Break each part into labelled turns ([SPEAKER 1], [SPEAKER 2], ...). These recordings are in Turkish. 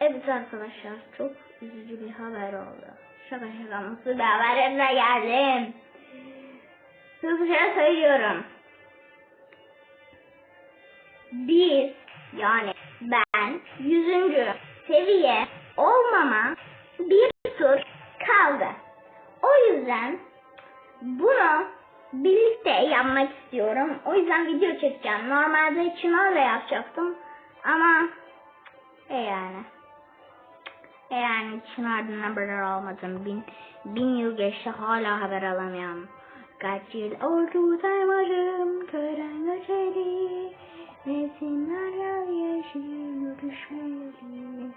[SPEAKER 1] Evet arkadaşlar çok üzücü bir haber oldu. Şaka şaka mutlu bir haberimle geldim. Hızlıca söylüyorum. Biz yani ben 100. seviye olmama bir tur kaldı. O yüzden bunu birlikte yapmak istiyorum. O yüzden video çekeceğim. Normalde Çınar'la yapacaktım. Ama e yani. Yani Çınar'dan haber almadım. Bin, bin yıl geçti hala haber alamıyorum. Kaç yıl oldu saymadım tören geçeli. Mevsimler yal yeşil görüşmeyeli.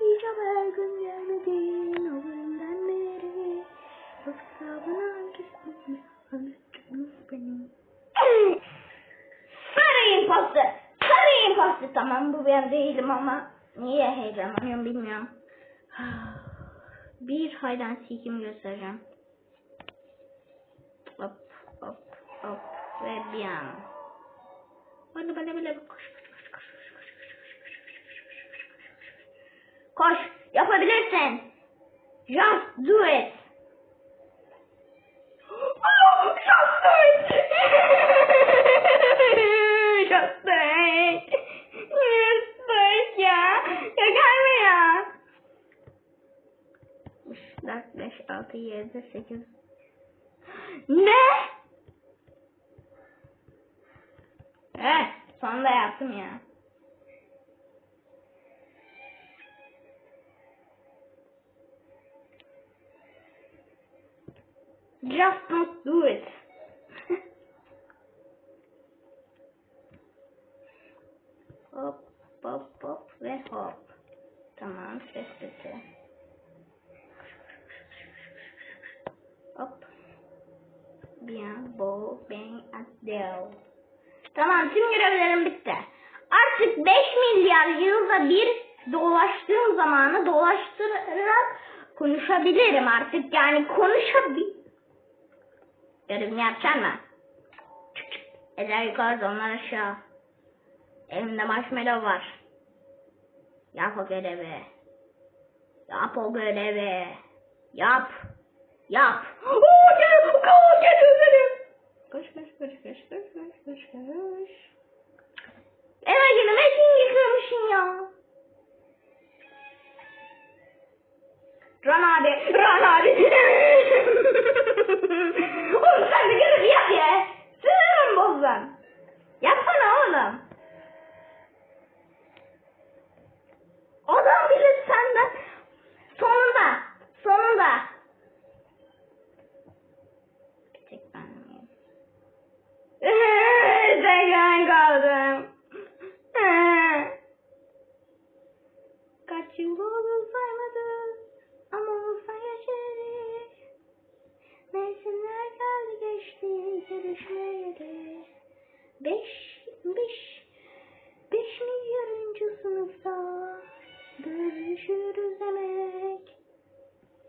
[SPEAKER 1] Hiç haber göndermedin o günden beri. Yoksa bana hangisi unuttunuz beni. Sarı imposter. Sarı imposter. Tamam bu ben değilim ama niye heyecanlanıyorum bilmiyorum. Bir haydan sikimi göstereceğim. Hop hop hop ve bir an. Böyle böyle böyle koş koş koş koş koş koş koş koş koş koş yapabilirsin. Just do it. Oh, just do it. just do it. Just do it ya. Ya. 4, 5, 6, 7, 8. Ne? Eh, sonunda yaptım ya. Just don't do it. hop, hop, hop ve hop. Tamam, ses sesi. Tamam, tüm görevlerim bitti. Artık 5 milyar yılda bir dolaştığım zamanı dolaştırarak konuşabilirim artık. Yani konuşabil... Görevini yapacaksın mı? Eller yukarıda onlar aşağı. Elimde marshmallow var. Yap o görevi. Yap o görevi. Yap. Yap. Oo geliyor. Oo geliyor geliyor. Koş koş koş koş koş koş koş koş. Eve gidin metin yıkılmışsın ya. Ran abi. Ran abi. oğlum sen de görevi yap ya. Sinirim bozdun. Yapsana oğlum. Adam bile senden sonunda sonunda bir tek ben miyim? Tek ben kaldım. Kaç yıl oldu saymadım ama olsa geçeri. Mevsimler geldi geçti görüşmeyeli. Beş, beş, beş milyarıncı sınıfta görüşürüz demek.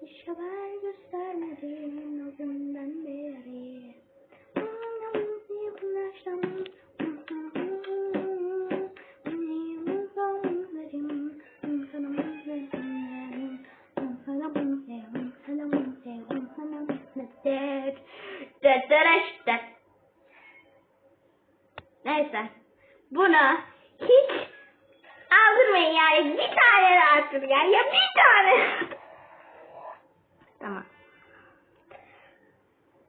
[SPEAKER 1] Hiç haber göstermedin o günden beri. Yakınlaştım. Neyse. Bunu hiç aldırmayın yani. Bir tane daha attır yani. Ya bir tane. Tamam.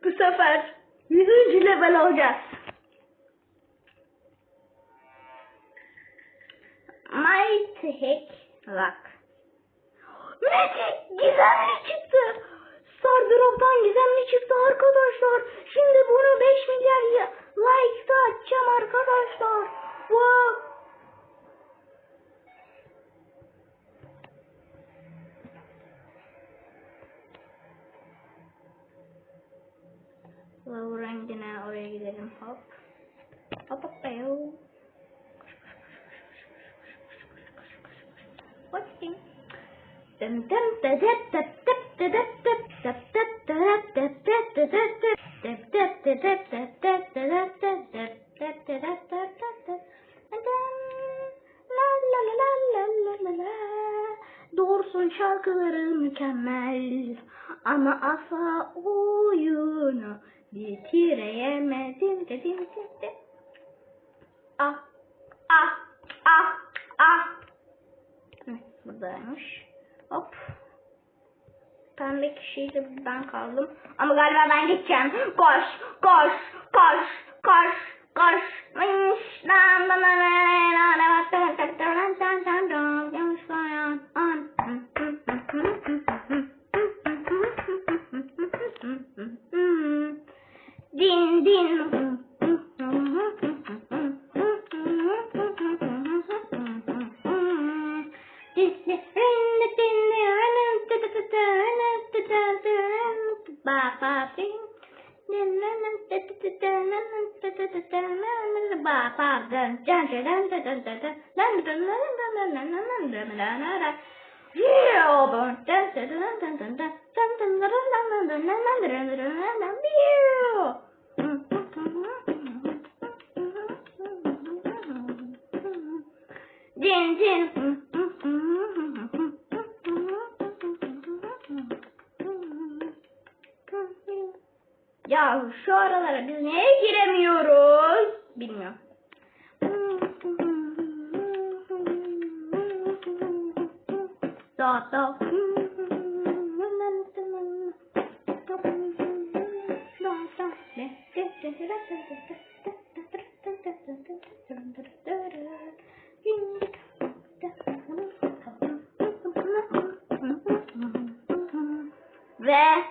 [SPEAKER 1] Bu sefer 100. level olacağız. Mighty Hack Rock. Magic gizemli çıktı. Stardrop'tan gizemli çıktı arkadaşlar. Şimdi bunu 5 milyar ya- like atacağım arkadaşlar. Wow. Lavu rengine oraya gidelim hop. Hop hop beyo. What's this? Dum dum da da da da Doğrusun şarkıları mükemmel ama asla oyunu bitireyemedim dedim dedim. Ah ah ah ah. Buradaymış. Hop. Pembe kişiyle ben kaldım. Ama galiba ben gideceğim. Koş, koş, koş, koş, koş. Mış, dan, dan, dan, Jin, jin, mm, mm, mm, şu aralara biz niye giremiyoruz? Bilmiyorum. Da da. Ve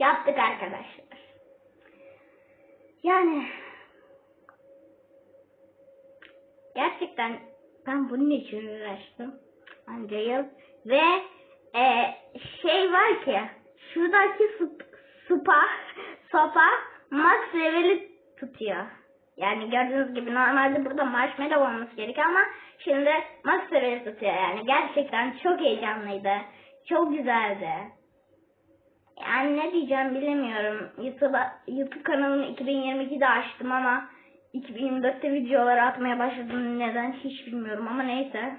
[SPEAKER 1] yaptık arkadaşlar. Yani gerçekten ben bunun için uğraştım. Yıl ve e, şey var ki şuradaki supa sopa max leveli tutuyor. Yani gördüğünüz gibi normalde burada marshmallow olması gerekiyor ama şimdi max leveli tutuyor yani. Gerçekten çok heyecanlıydı. Çok güzeldi. Yani ne diyeceğim bilemiyorum. YouTube, YouTube kanalımı 2022'de açtım ama 2024'te videolar atmaya başladım. Neden hiç bilmiyorum ama neyse.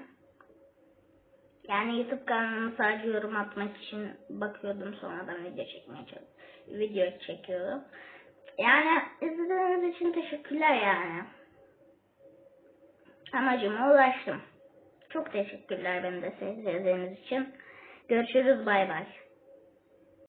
[SPEAKER 1] Yani YouTube kanalımı sadece yorum atmak için bakıyordum sonradan video çekmeye çalıştım. Video çekiyordum. Yani izlediğiniz için teşekkürler yani. Amacıma ulaştım. Çok teşekkürler beni de sevdiğiniz için. Görüşürüz bay bay.